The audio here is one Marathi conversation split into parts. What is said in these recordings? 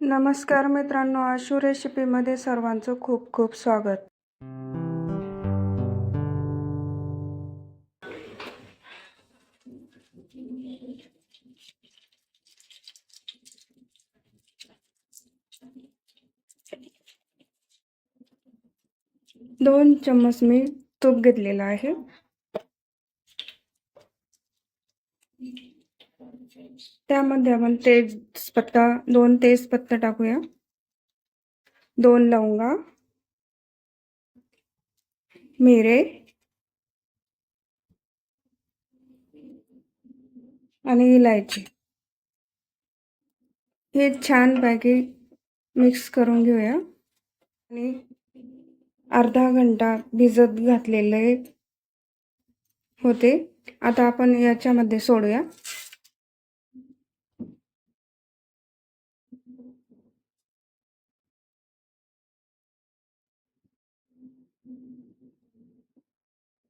नमस्कार मित्रांनो आशू रेसिपीमध्ये सर्वांचं खूप खूप स्वागत. दोन चम्मच मी तूप घेतलेलं आहे. त्यामध्ये आपण तेजपत्ता दोन तेजपत्ता टाकूया. दोन लवंगा मिरे आणि इलायची. हे छानपैकी मिक्स करून घेऊया. आणि अर्धा घंटा भिजत घातलेले होते. आता आपण याच्यामध्ये सोडूया.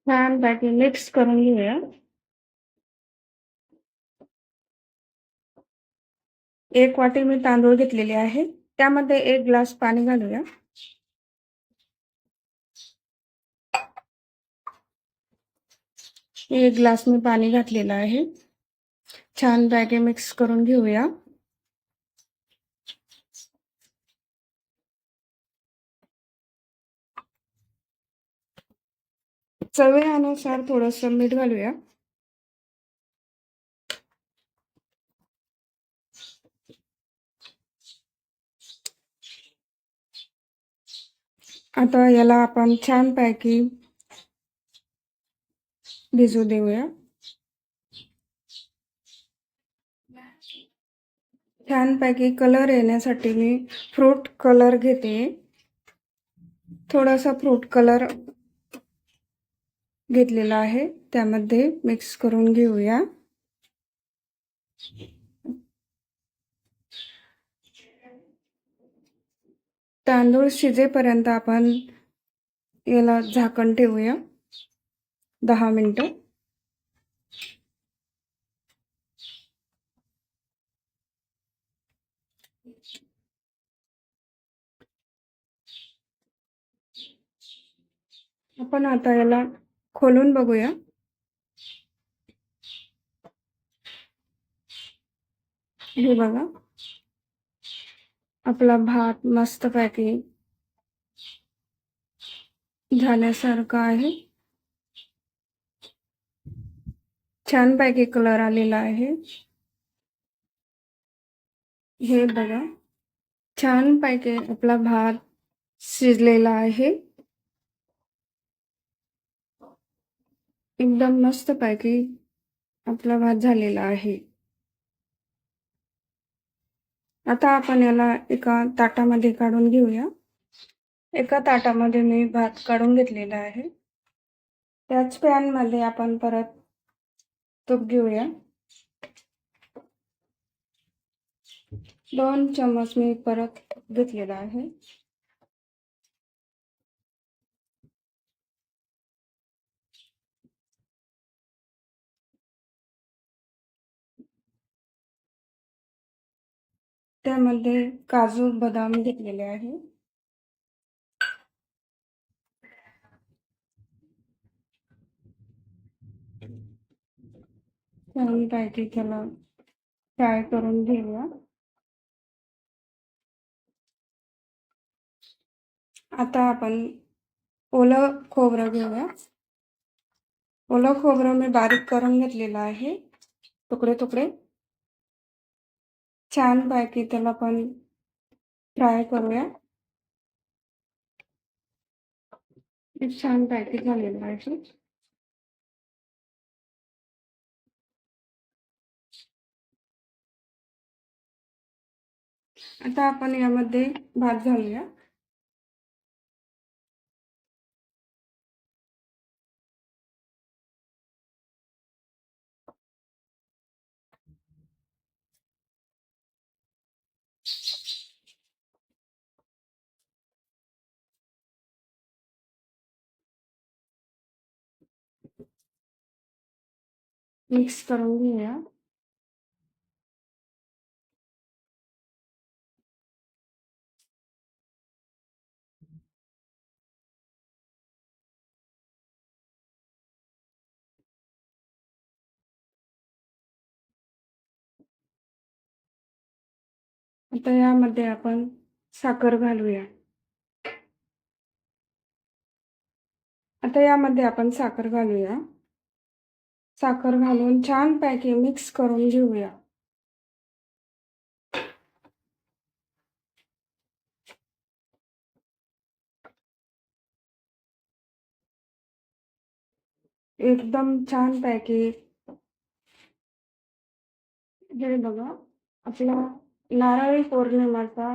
छान बाकी मिक्स करून घेऊया. एक वाटी मी तांदूळ घेतलेले आहे त्यामध्ये एक ग्लास पाणी घालूया. एक ग्लास मी पाणी घातलेलं आहे. छान बॅगे मिक्स करून घेऊया. चवीनुसार थोडस मीठ घालूया. आता याला आपण छानपैकी भिजू देऊया. छानपैकी कलर येण्यासाठी मी फ्रूट कलर घेते. थोडासा फ्रूट कलर घेतलेला आहे. त्यामध्ये मिक्स करून घेऊया. तांदूळ शिजेपर्यंत आपण याला झाकण ठेवूया. दहा मिनटं. आपण आता याला खोलून बघूया. हे बघा. आपला भात मस्तपैकी झाल्यासारखा आहे. छानपैकी कलर आलेला आहे. हे बघा. छानपैकी आपला भात शिजलेला आहे. एकदम मस्त पैकी आपला भात झालेला आहे. आता आपण याला एका ताटामध्ये काढून घेऊया. एका ताटामध्ये मी भात काढून घेतलेला आहे. त्याच पॅनमध्ये आपण परत तूप घेऊया. दोन चम्मच मी परत घेतलेला आहे. त्यामध्ये काजू बदाम घेतलेले आहे. छानपैकी त्याला फ्राय करून घेऊया. आता आपण ओलं खोबरं घेऊया. ओलं खोबरं मी बारीक करून घेतलेलं आहे. तुकडे तुकडे. छान पैकी त्याला पण फ्राय करूया. छान पैकी झालेलं आहे आता आपण यामध्ये भात घालूया. mixernya ya आता यामध्ये आपण साखर घालूया आता यामध्ये आपण साखर घालूया साखर घालून छानपैकी मिक्स करून घेऊया. एकदम छानपैकी हे बघा, आपला नारळी पौर्णिमाचा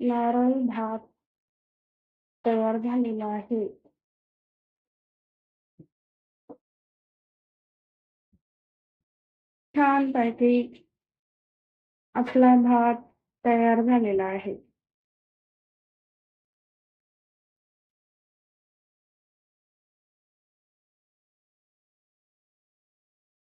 नारळी भात तयार झालेला आहे. छानपैकी आपला भात तयार झालेला आहे.